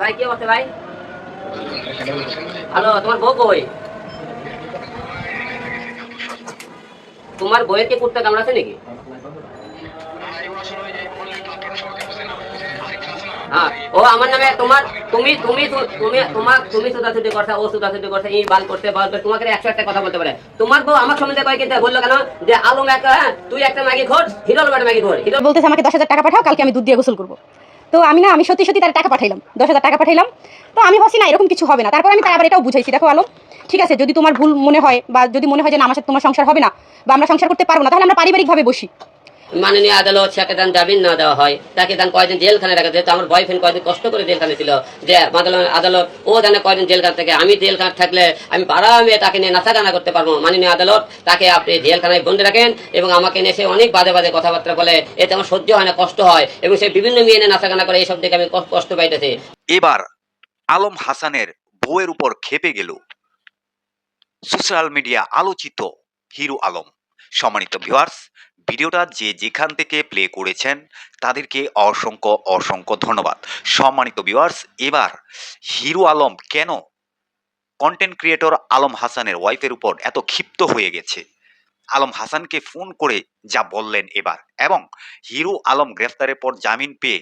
ভাই, কি অবস্থা ভাই? তোমার বউ কই? তোমার বইয়ের কি কুত্তা কামড়াছে নাকি? হ্যাঁ ও আমার নামে তোমার, তুমি তুমি তুমি, তোমার, তুমি সুদাসুদি করছে, ও করছে, ই বাল করতে বাল করতে তোমাকে একশো একটা কথা বলতে পারে। তোমার বউ আমার সম্বন্ধে কয়েক কিন্তু বলল কেন? যে আলম একটা হ্যাঁ তুই একটা ম্যাগি ঘোর হিরোল ম্যাগি ঘোর হিরো বলতেছে আমাকে দশ হাজার টাকা পাঠাও, কালকে আমি দুধ দিয়ে গোসল করব। তো আমি না, আমি সত্যি সত্যি তার টাকা পাঠাইলাম, দশ হাজার টাকা পাঠাইলাম। তো আমি ভাবছি না, এরকম কিছু হবে না। তারপর আমি তার আবার এটাও বুঝাইছি, দেখো আলো ঠিক আছে, যদি তোমার ভুল মনে হয় বা যদি মনে হয় যে না, আমার সাথে তোমার সংসার হবে না বা আমরা সংসার করতে পারব না, তাহলে আমরা পারিবারিকভাবে বসি। মাননীয় আদালত তাকে দান জামিন না দেওয়া হয়। তাকে দান কয়দিন জেলখানে রাখা যেহেতু আমার বয়ফ্রেন্ড কয়দিন কষ্ট করে জেলখানে ছিল, যে আদালত, ও জানে কয়দিন জেলখান থেকে, আমি জেলখানে থাকলে আমি আরামে তাকে নিয়ে নাচাগানা করতে পারব। মাননীয় আদালত, তাকে আপনি জেলখানায় বন্ধ রাখেন এবং আমাকে নিয়ে সে অনেক বাজে বাজে কথাবার্তা বলে, এতে আমার সহ্য হয় না, কষ্ট হয় এবং সে বিভিন্ন মেয়ে নিয়ে নাচাগানা করে, এইসব দেখে আমি কষ্ট পাইতেছি। এবার আলম হাসানের বউয়ের উপর খেপে গেল সোশ্যাল মিডিয়া আলোচিত হিরো আলম। সম্মানিত ভিউয়ার্স ভিডিওটা যে যেখান থেকে প্লে করেছেন, তাদেরকে অসংখ্য অসংখ্য ধন্যবাদ। সম্মানিত ভিউয়ার্স এবার হিরো আলম কেন কন্টেন্ট ক্রিয়েটর আলম হাসানের ওয়াইফের উপর এত ক্ষিপ্ত হয়ে গেছে? আলম হাসানকে ফোন করে যা বললেন এবার এবং হিরু আলম গ্রেফতারের পর জামিন পেয়ে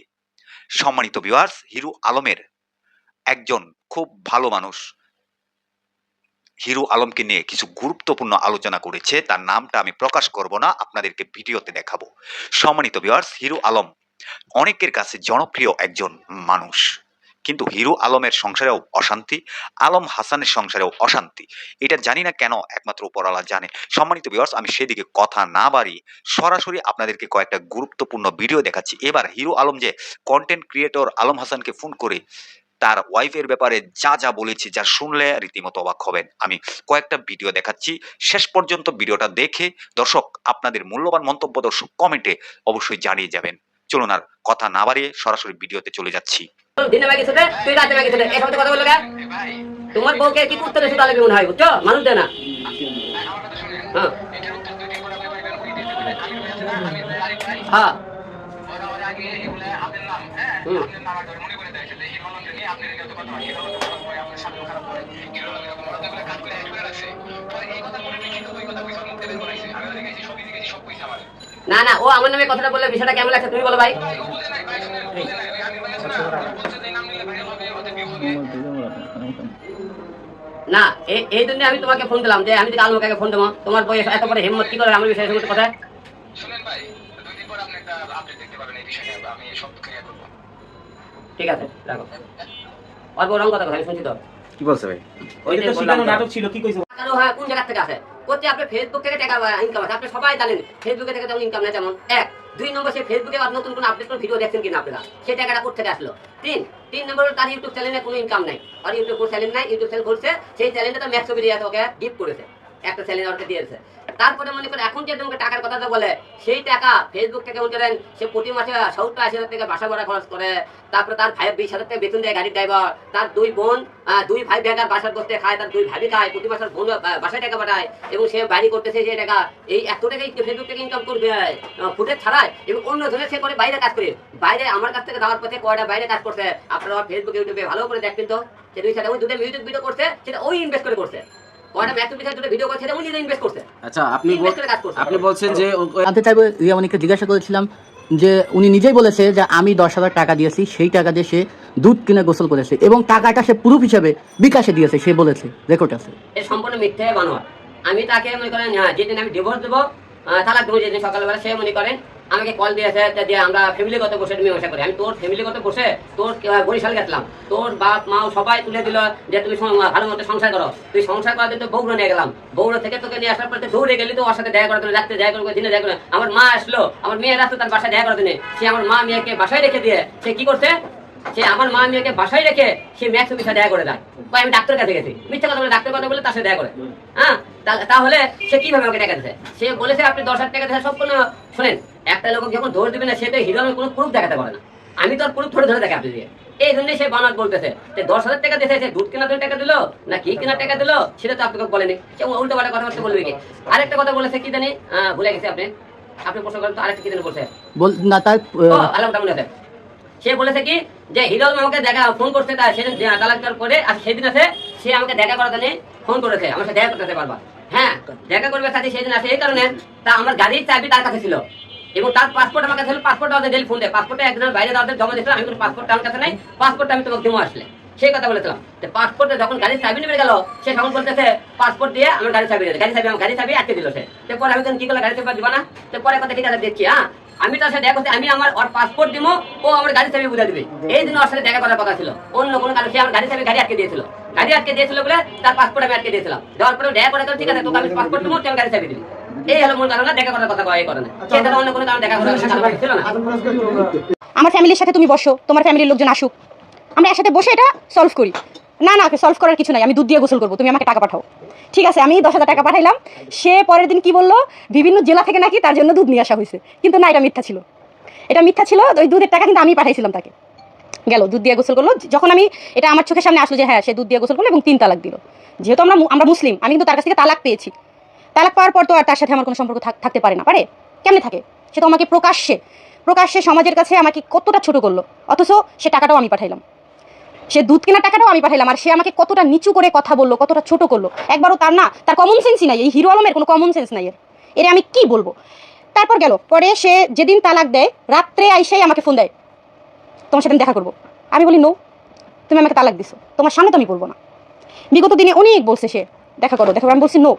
সম্মানিত ভিউয়ার্স হিরু আলমের একজন খুব ভালো মানুষ। হিরো আলমকে নিয়ে কিছু গুরুত্বপূর্ণ আলোচনা করেছে। তার নামটা আমি প্রকাশ করব না, আপনাদেরকে ভিডিওতে দেখাবো। সম্মানিত ভিউয়ার্স হিরো আলম অনেকের কাছে জনপ্রিয় একজন মানুষ। কিন্তু হিরো আলমের সংসারেও অশান্তি, আলম হাসানের সংসারেও অশান্তি। এটা জানি না কেন একমাত্র উপরওয়ালা জানে। সম্মানিত ভিউয়ার্স আমি সেদিকে কথা না বাড়িয়ে সরাসরি আপনাদেরকে কয়েকটা গুরুত্বপূর্ণ ভিডিও দেখাচ্ছি। এবার হিরো আলম যে কন্টেন্ট ক্রিয়েটর আলম হাসানকে ফোন করে তার ওয়াইফের ব্যাপারে যা যা বলেছে, যা শুনলে রীতিমতো অবাক হবেন। আমি কয়েকটা ভিডিও দেখাচ্ছি। শেষ পর্যন্ত ভিডিওটা দেখে দর্শক, আপনাদের মূল্যবান মন্তব্য দর্শক কমেন্টে অবশ্যই জানিয়ে যাবেন। চলুন আর কথা না বাড়িয়ে সরাসরি ভিডিওতে চলে যাচ্ছি। তোমার বউকে কি করতে শুধু মনে হয়, বুঝছ? মানুষ দেয় না। হ্যাঁ। হ্যাঁ। না না ও আমার নামে কথাটা বললে বিষয়টা কেমন লাগছে তুমি বলো ভাই। না এই এই জন্য আমি তোমাকে ফোন দিলাম যে আমি যদি আলমকে ফোন দেবো তোমার বয়স এত বড় হিম্মত কি করে আমার বিষয়ে কথা শুনেন ভাই দুই দিন পর আপনি একটা আপডেট দেখতে পাবেন এই বিষয়ে আমি সব ক্লিয়ার করব। ঠিক আছে রাখো। অল্প রং কথা কথা আমি শুনছি তো। কি বলছে ভাই? ওই যে তো শিখানো নাটক ছিল কি কইছে? টাকারও হয় কোন জায়গা থেকে আসে করতে আপনি ফেসবুক থেকে টাকা ইনকাম আছে। আপনি সবাই জানেন ফেসবুকে থেকে তেমন ইনকাম নেই যেমন এক দুই নম্বর সে ফেসবুকে আর নতুন কোনো আপডেট কোনো ভিডিও দেখছেন কিনা আপনারা? সেই টাকাটা কোথা থেকে আসলো? তিন তিন নম্বর তার ইউটিউব চ্যানেলে কোনো ইনকাম নাই। আর ইউটিউব চ্যানেল নাই ইউটিউব চ্যানেল খুলছে সেই চ্যানেলটা তো ম্যাক্স ছবি দিয়ে ওকে গিফট করেছে। একটা চ্যানেল ওকে দিয়েছে। তারপরে মনে করে এখন যে তোমাকে টাকার কথা তো বলে, সেই টাকা ফেসবুক থেকে মনে করেন সে প্রতি মাসে সত্তর আশি হাজার টাকা বাসা ভাড়া খরচ করে, তারপরে তার ভাই বিশ হাজার টাকা বেতন দেয় গাড়ির ড্রাইভার তার দুই বোন দুই ভাই বেকার বাসার করতে খায়, তার দুই ভাবি খায়, প্রতি মাসের বোন বাসায় টাকা পাঠায়, এবং সে বাড়ি করতেছে সেই টাকা, এই এত টাকা ফেসবুক থেকে ইনকাম করবে ফুটে ছাড়ায় এবং অন্য ধরনের সে করে বাইরে কাজ করে। বাইরে আমার কাছ থেকে দেওয়ার পথে কয়টা বাইরে কাজ করছে, আপনারা ফেসবুক ইউটিউবে ভালো করে দেখবেন তো, সে দুই সাথে, ওই দুটো মিউজিক ভিডিও করছে, সেটা ওই ইনভেস্ট করে করছে। কয়টা ম্যাথ বিষয়ে দুটো ভিডিও করছে উনি ইনভেস্ট করছে। আচ্ছা আপনি। আপনি বলছেন যে জানতে চাইব রিয়ামণিকে জিজ্ঞাসা করেছিলাম যে উনি নিজেই বলেছে যে আমি দশ হাজার টাকা দিয়েছি সেই টাকা দিয়ে সে দুধ কিনে গোসল করেছে এবং টাকাটা সে প্রুফ হিসেবে বিকাশে দিয়েছে সে বলেছে রেকর্ড আছে। সম্পূর্ণ মিথ্যে বানোয়ার আমি তাকে মনে করেন হ্যাঁ, যেদিন আমি ডিভোর্স দেবো তালাক দেবো যেদিন সকালবেলা, সে মনে করেন, আমাকে কল দিয়েছে যে আমরা ফ্যামিলিগত বসে তুমি মীমাংসা করি। আমি তোর ফ্যামিলিগত বসে তোর বরিশাল গেছিলাম। তোর বাপ, মা সবাই তুলে দিল যে, তুমি ভালো মতো সংসার করো। তুই সংসার করার জন্য বৌড়ো নিয়ে গেলাম। বৌড়ো থেকে তোকে নিয়ে আসার পর দৌড়ে গেলি তো ওর সাথে দেখা জন্য, রাত্রে দেখা করে দিনে দেখা করে আমার মা আসলো। আমার মেয়ের আসলো তার বাসায় দেখা জন্য। সে আমার মা মেয়েকে বাসায় রেখে দিয়ে, সে কি করছে? সে আমার মা মেয়েকে বাসায় রেখে সে ম্যাক্স অফিসে দেয়া করে দেয় বা আমি ডাক্তার কাছে গেছি। মিথ্যা কথা বলে ডাক্তার কথা বলে তার সাথে দেখা করে। হ্যাঁ? তাহলে সে কীভাবে আমাকে টাকা দিচ্ছে সে বলেছে আপনি দশ হাজার টাকা দিয়েছে সম্পূর্ণ শোনেন একটা লোক যখন দৌড় দিবে না সে তো হিরো কোনো প্রুফ দেখাতে পারে না। আমি তো আর প্রুফ ধরে ধরে দেখে আপনি দিয়ে এই জন্যই সে বানাত বলতেছে যে দশ হাজার টাকা দিয়েছে সে দুধ কেনার জন্য টাকা দিলো না কি কেনার টাকা দিলো সেটা তো আপনাকে বলেনি। সে উল্টো পাল্টা কথাবার্তা বলবে কি? আরেকটা কথা বলেছে কি জানি? ভুলে গেছে আপনি। আপনি প্রশ্ন করেন তো আরেকটা কি জানি বলছে? বল না তার আলামটা মনে আছে সে বলেছে কি, যে হিরল আমাকে দেখা, ফোন করতে তার সেদিন দেওয়ার পরে আর সেদিন আছে, সে আমাকে দেখা করার জন্য ফোন করেছে, আমার সাথে দেখা করতে পারবা। হ্যাঁ দেখা করবে সাথে সেদিন আছে, এই কারণে তা আমার গাড়ির চাবি তার কাছে ছিল। এবং তার পাসপোর্ট আমার কাছে পাসপোর্ট আমাদের ডেলি ফোন দেয় পাসপোর্টে একদিনের বাইরে দাওয়াতে জমা দিয়েছিলাম, আমি কোনো পাসপোর্ট আমার কাছে নাই পাসপোর্টটা আমি তোমাকে জমা আসলে। সেই কথা বলেছিলাম। যে পাসপোর্টে যখন গাড়ির চাবি নেমে গেল, সে তখন বলতেছে পাসপোর্ট দিয়ে আমার গাড়ি চাবি গাড়ি চাবি আমার গাড়ি চাবি আটকে দিল সে। পরে আমি কি করলে গাড়ি চাবি দিবা না? পরে কথা ঠিক আছে, দেখছি হ্যাঁ আমি তার সাথে দেখা করতে আমি আমার ওর পাসপোর্ট দিব ও আমার গাড়ি চাবি বুঝা দিবে। এই দিন ওর সাথে দেখা করার কথা ছিল। অন্য কোনো কারণে সে আমার গাড়ি চাবি গাড়ি আটকে দিয়েছিল। গাড়ি আটকে দিয়েছিল বলে তার পাসপোর্ট আমি আটকে দিয়েছিলাম। দেওয়ার পরে দেখা করে ঠিক আছে তোকে আমি পাসপোর্ট দিব তুই গাড়ি চাবি দিবি। এই হলো মূল কারণ না দেখা করার কথা কয় এই কারণে। সেটা অন্য কোনো কারণে দেখা করার কারণ ছিল না। আমার ফ্যামিলির সাথে তুমি বসো তোমার ফ্যামিলির লোকজন আসুক। আমরা একসাথে বসে এটা সলভ করি। না না সলভ করার কিছু নাই আমি দুধ দিয়ে গোসল করব তুমি আমাকে টাকা পাঠাও। ঠিক আছে, আমি দশ হাজার টাকা পাঠাইলাম। সে পরের দিন কি বলল? বিভিন্ন জেলা থেকে নাকি তার জন্য দুধ নিয়ে আসা হয়েছে। কিন্তু না, এটা মিথ্যা ছিল। এটা মিথ্যা ছিল, ওই দুধের টাকা কিন্তু আমি পাঠাইছিলাম তাকে। গেল, দুধ দিয়ে গোসল করল। যখন আমি, এটা আমার চোখের সামনে আসলো যে হ্যাঁ সে দুধ দিয়ে গোসল করল এবং তিন তালাক দিল। যেহেতু আমরা আমরা মুসলিম, আমি কিন্তু তার কাছ থেকে তালাক পেয়েছি। তালাক পাওয়ার পর তো আর তার সাথে আমার কোনো সম্পর্ক থাক- থাকতে পারে না। পারে? কেমনে থাকে? সে তো আমাকে প্রকাশ্যে প্রকাশ্যে সমাজের কাছে আমাকে কতটা ছোট করল। অথচ সে টাকাটাও আমি পাঠাইলাম। সে দুধ কেনার টাকাটাও আমি পাঠাইলাম, আর সে আমাকে কতটা নিচু করে কথা বলল, কতটা ছোট করল, একবারও তার না, তার কমন সেন্সই নাই, এই হিরো আলমের কোনো কমন সেন্স নাই এর। এর আমি কি বলব? তারপর গেল, পরে সে যেদিন তালাক দেয়, রাত্রে আইসাই আমাকে ফোন দেয়, তোমার সাথে দেখা করব। আমি বলি নো তুমি আমাকে তালাক দিছো, তোমার সামনে তো আমি বলব না। বিগত দিনে অনেক বলছে সে, দেখা করো, দেখো আমি বলছি নো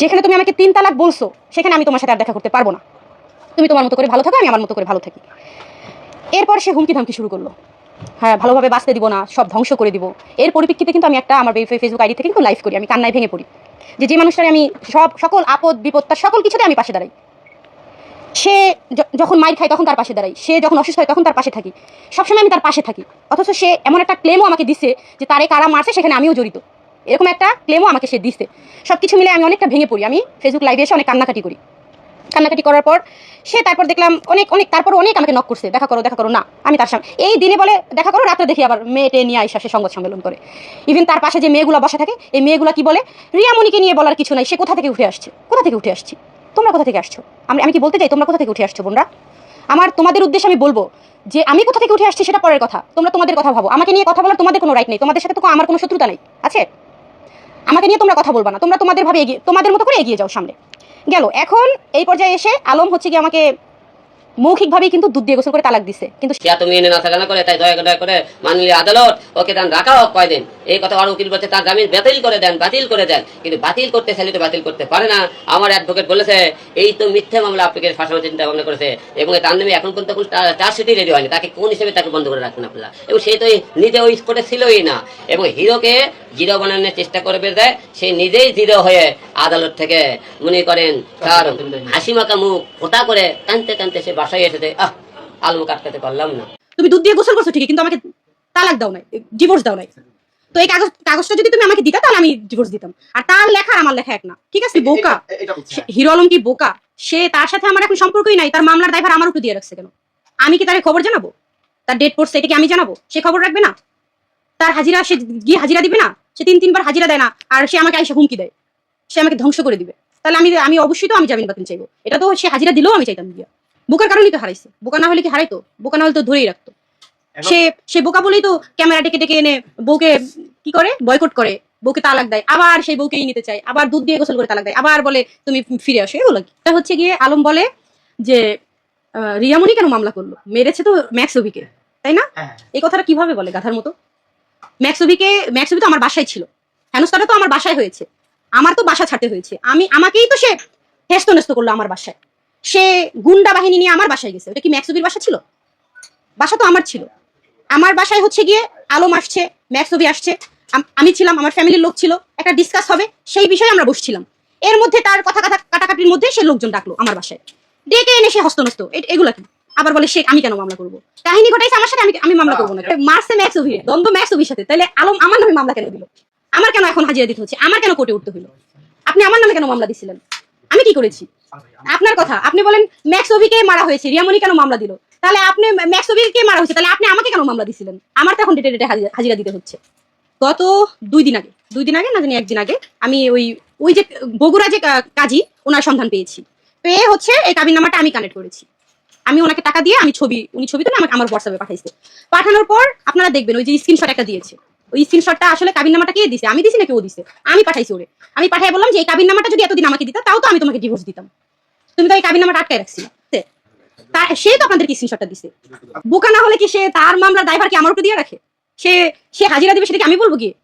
যেখানে তুমি আমাকে তিন তালাক বলছো, সেখানে আমি তোমার সাথে আর দেখা করতে পারব না। তুমি তোমার মতো করে ভালো থাকো, আমি আমার মতো করে ভালো থাকি। এরপর সে হুমকি ধামকি শুরু করল। হ্যাঁ ভালোভাবে বাঁচতে দিব না, সব ধ্বংস করে দিব। এর পরিপ্রেক্ষিতে কিন্তু আমি একটা আমার ফেসবুক আইডি থেকে কিন্তু লাইভ করি, আমি কান্নায় ভেঙে পড়ি। যে যে মানুষটারে আমি সব, সকল আপদ, বিপদ, তার সকল কিছুতে আমি পাশে দাঁড়াই। সে যখন মাইর খায় তখন তার পাশে দাঁড়াই। সে যখন অসুস্থ হয় তখন তার পাশে থাকি। সবসময় আমি তার পাশে থাকি। অথচ সে এমন একটা ক্লেমও আমাকে দিছে যে তারে কারা মারছে সেখানে আমিও জড়িত। এরকম একটা ক্লেমও আমাকে সে দিছে। সব কিছু মিলে আমি অনেকটা ভেঙে পড়ি। আমি ফেসবুক লাইভে এসে অনেক কান্নাকাটি করি। কান্নাকাটি করার পর সে তারপর দেখলাম অনেক অনেক, তারপর অনেক আমাকে নক করছে, দেখা করো দেখা করো, না, আমি তার সামনে, এই দিনে বলে দেখা করো, রাত্রে দেখি আবার মেয়েটে নিয়ে আইসা সে সংবাদ সম্মেলন করে। ইভেন তার পাশে যে মেয়েগুলো বসা থাকে, এই মেয়েগুলো কি বলে, রিয়ামণিকে নিয়ে বলার কিছু নাই, সে কোথা থেকে উঠে আসছে, কোথা থেকে উঠে আসছি, তোমরা কোথা থেকে আসছো? আমি আমি কি বলতে চাই, তোমরা কোথা থেকে উঠে আসছো বোনরা? আমার, তোমাদের উদ্দেশ্যে আমি বলব যে আমি কোথা থেকে উঠে আসছি সেটা পরের কথা, তোমরা তোমাদের কথা ভাবো, আমাকে নিয়ে কথা বলার তোমাদের কোনো রাইট নেই, তোমাদের সাথে তো আমার কোনো শত্রুতা নেই, আছে? আমাকে নিয়ে তোমরা কথা বলবা না, তোমরা তোমাদের ভাবে এগিয়ে, তোমাদের মতো করে এগিয়ে যাও সামনে। গেল। এখন এই পর্যায়ে এসে আলম হচ্ছে কি আমাকে মৌখিকভাবেই কিন্তু দুধ দিয়ে গোসল করে তালাক দিছে। কিন্তু সে তো মেনে না থাকা না করে, তাই দয়া দয়া করে মাননীয় আদালত ওকে দান রাখা হোক কয়দিন। এই কথা আর উকিল বলছে, তার জামিন বাতিল করে দেন, বাতিল করে দেন। কিন্তু বাতিল করতে চাইলে তো বাতিল করতে পারে না। আমার অ্যাডভোকেট বলেছে, এই তো মিথ্যে মামলা আপনাকে ফাঁসানোর চিন্তা ভাবনা করেছে। এবং তার নামে এখন পর্যন্ত কোনো চার্জশিটই রেডি হয়নি। তাকে কোন হিসেবে তাকে বন্ধ করে রাখবেন আপনারা? এবং সে তো নিজে ওই স্পটে ছিলই না। এবং হিরোকে জিরো বানানোর চেষ্টা করবে দেয় সে নিজেই জিরো হয়ে আদালত থেকে মনে করেন, তার হাসি মাখা মুখ ফোটা করে কানতে কানতে সে বাসায় এসেছে। আহ আলমুখ আটকাতে পারলাম না। তুমি দুধ দিয়ে গোসল করছ ঠিকই, কিন্তু আমাকে তালাক দাও নাই ডিভোর্স দাও নাই। তো এই কাগজ কাগজটা যদি তুমি আমাকে দিতা তাহলে আমি ডিভোর্স দিতাম। আর তার লেখা আমার লেখা এক না। ঠিক আছে? বোকা। হিরো আলম কি বোকা? সে তার সাথে আমার এখন সম্পর্কই নাই তার মামলার দায়ভার আমার উপর দিয়ে রাখছে কেন? আমি কি তার খবর জানাব? তার ডেট পড়ছে এটা কি আমি জানাব? সে খবর রাখবে না? তার হাজিরা সে গিয়ে হাজিরা দিবে না? সে তিন তিনবার হাজিরা দেয় না আর সে আমাকে এসে হুমকি দেয়। সে আমাকে ধ্বংস করে দিবে। তাহলে আমি আমি অবশ্যই তো আমি জামিন বাতিল চাইব। এটা তো সে হাজিরা দিলেও আমি চাইতাম দিয়া বোকার কারণেই তো হারাইছে। বোকা না হলে কি হারাইতো? বোকা না হলে তো ধরেই রাখতো। সে সে বোকা বলেই তো ক্যামেরা ডেকে ডেকে এনে বউকে কি করে? বয়কট করে। বউকে তালাক দেয়। আবার সেই বউকেই নিতে চায়। আবার দুধ দিয়ে গোসল করে তালাক দেয়। আবার বলে তুমি ফিরে আসো। এগুলো কি? এটা হচ্ছে গিয়ে আলম বলে যে আহ, রিয়ামণি কেন মামলা করল? মেরেছে তো ম্যাক্সবিকে তাই না? এই কথাটা কীভাবে বলে গাধার মতো? ম্যাক্সবিকে ম্যাক্সবি তো আমার বাসায় ছিল। হেনস্তাটা তো আমার বাসায় হয়েছে। আমার তো বাসা ছাড়তে হয়েছে। আমি আমাকেই তো সে হেস্ত নেস্ত করল আমার বাসায়। সে গুন্ডা বাহিনী নিয়ে আমার বাসায় গেছে। ওটা কি ম্যাক্সবির বাসা ছিল? বাসা তো আমার ছিল। আমার বাসায় হচ্ছে গিয়ে আলম আসছে ম্যাক্সবি আসছে। আমি ছিলাম আমার ফ্যামিলির লোক ছিল। একটা ডিসকাস হবে সেই বিষয়ে আমরা বসছিলাম। এর মধ্যে তার কথা কথা কাটাকাটির মধ্যে সে লোকজন ডাকলো আমার বাসায়। ডেকে এনে সে হস্তনস্ত। এগুলো কি? আবার বলে সে আমি কেন মামলা করব? কাহিনী ঘটাইছে আমার সাথে আমি আমি মামলা করব না। মার্সে ম্যাক্স অভি দ্বন্দ্ব ম্যাক্স অভির সাথে। তাহলে আলম আমার নামে মামলা কেন দিল? আমার কেন এখন হাজিরা দিতে হচ্ছে? আমার কেন কোর্টে উঠতে হলো আপনি আমার নামে কেন মামলা দিছিলেন? আমি কি করেছি? আপনার কথা আপনি বলেন ম্যাক্স অভিকে মারা হয়েছে রিয়ামণি কেন মামলা দিল? তাহলে আপনি ম্যাক্স অভিকে মারা হয়েছে? তাহলে আপনি আমাকে কেন মামলা দিছিলেন? আমার তো এখন ডেটে ডেটে হাজিরা- দিতে হচ্ছে। গত দুই দিন আগে, দুই দিন আগে না জানি একদিন আগে, আমি ওই ওই যে বগুড়া যে কাজী, ওনার সন্ধান পেয়েছি। পেয়ে হচ্ছে এই কাবিন নাম্বারটা আমি কানেক্ট করেছি। আমি ওনাকে টাকা দিয়ে আমি ছবি উনি ছবি তুলে আমাকে আমার হোয়াটসঅ্যাপে পাঠাইছে। পাঠানোর পর আপনারা দেখবেন ওই যে স্ক্রিনশট একটা দিয়েছে। ওই স্ক্রিনশটটা আসলে কাবিন নাম্বারটা কে দিছে? আমি দিছি নাকি ও দিছে? আমি পাঠাইছি ওরে। আমি পাঠাই বললাম যে এই কাবিন নাম্বারটা যদি এতদিন আমাকে দিতা, তাও তো আমি তোমাকে ডিভোর্স দিতাম। তুমি তো এই কাবিন নাম্বারটা আটকায় রাখছিলে। তা সে তো আপনাদেরকে স্ক্রিনশটটা দিছে। বোকা না হলে কি সে তার মামলার ড্রাইভার কি আমার উপরে দিয়ে রাখে? সে সে হাজিরা দিবে সেটা কি আমি বলব কি?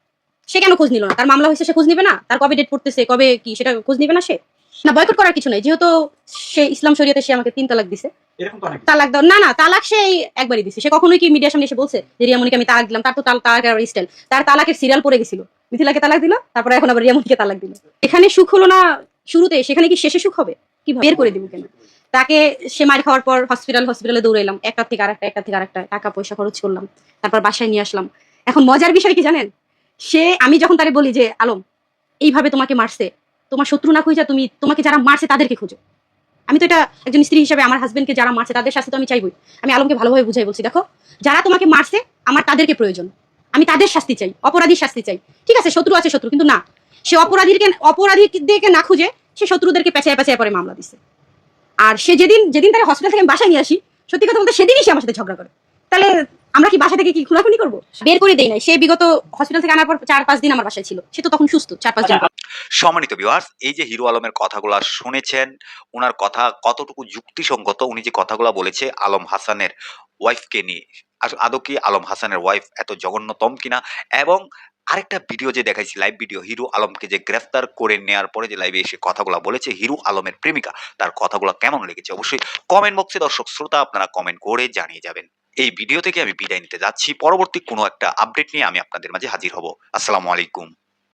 সে কেন খোঁজ নিল না? তার মামলা হয়েছে সে খোঁজ নিবে না? তার কবে ডেট পড়তেছে কবে কি সেটা খোঁজ নিবে না সে? না বয়কট করার কিছু নাই। যেহেতু সে ইসলাম শরীয়তে সে আমাকে তিন তালাক দিছে। তালাক দাও না না তালাক সে একবারই দিছে। সে কখনোই কি মিডিয়ার সামনে এসে বলছে যে রিয়ামনিকে আমি তালাক দিলাম। তার তো তাল- তালাকের স্টাইল তার তালাকের সিরিয়াল পড়ে গেছিল। মিথিলাকে তালাক দিল তারপরে এখন আবার রিয়ামনিকে তালাক দিল। এখানে সুখ হলো না শুরুতে? সেখানে কি শেষে সুখ হবে? কি বের করে দিব কেন? তাকে সে মার খাওয়ার পর হসপিটাল হসপিটালে দৌড়াইলাম। একটা থেকে আরেকটা, একটা থেকে আরেকটা, টাকা পয়সা খরচ করলাম। তারপর বাসায় নিয়ে আসলাম। এখন মজার বিষয় কি জানেন? সে, আমি যখন তারে বলি যে, আলম, এইভাবে তোমাকে মারছে, তোমার শত্রু না খুঁজে তুমি, তোমাকে যারা মারছে তাদেরকে খুঁজো। আমি তো এটা একজন স্ত্রী হিসেবে, আমার হাজবেন্ডকে যারা মারছে তাদের শাস্তি তো আমি চাইবই। আমি আলমকে ভালোভাবে বুঝাই বলছি, দেখো, যারা তোমাকে মারছে, আমার তাদেরকে প্রয়োজন। আমি তাদের শাস্তি চাই, অপরাধীর শাস্তি চাই। ঠিক আছে, শত্রু আছে শত্রু, কিন্তু না। সে অপরাধীকে অপরাধীদেরকে না খুঁজে, সে শত্রুদেরকে পেঁচায় পেঁচায় পরে মামলা দিছে। আর সে যেদিন যেদিন তার হসপিটাল থেকে বাসায় নিয়ে আসি, সত্যি কথা বলতে সেদিনই সে আমার সাথে ঝগড়া করে। তাহলে আমরা কি বাসা থেকে কি খুনাখুনি করব? বের করে দেই নাই। সে বিগত হসপিটাল থেকে আনার পর চার, পাঁচ দিন আমার বাসায় ছিল। সে তো তখন সুস্থ, চার, পাঁচ দিন সম্মানিত ভিউয়ার্স এই যে হিরো আলমের কথাগুলো শুনেছেন ওনার কথা কতটুকু যুক্তিসঙ্গত, উনি যে কথাগুলো বলেছে আলম হাসানের ওয়াইফকে নিয়ে আদৌ কি আলম হাসানের ওয়াইফ এত জঘন্যতম কিনা? এবং আরেকটা ভিডিও যে দেখাইছি লাইভ ভিডিও হিরু আলমকে যে গ্রেফতার করে নেওয়ার পরে যে লাইভে এসে কথাগুলো বলেছে, হিরু আলমের প্রেমিকা, তার কথাগুলো কেমন লেগেছে অবশ্যই কমেন্ট বক্সে দর্শক শ্রোতা আপনারা কমেন্ট করে জানিয়ে যাবেন। এই ভিডিও থেকে আমি বিদায় নিতে যাচ্ছি, পরবর্তী কোনো একটা আপডেট নিয়ে আমি আপনাদের মাঝে হাজির হব। আসসালামু আলাইকুম।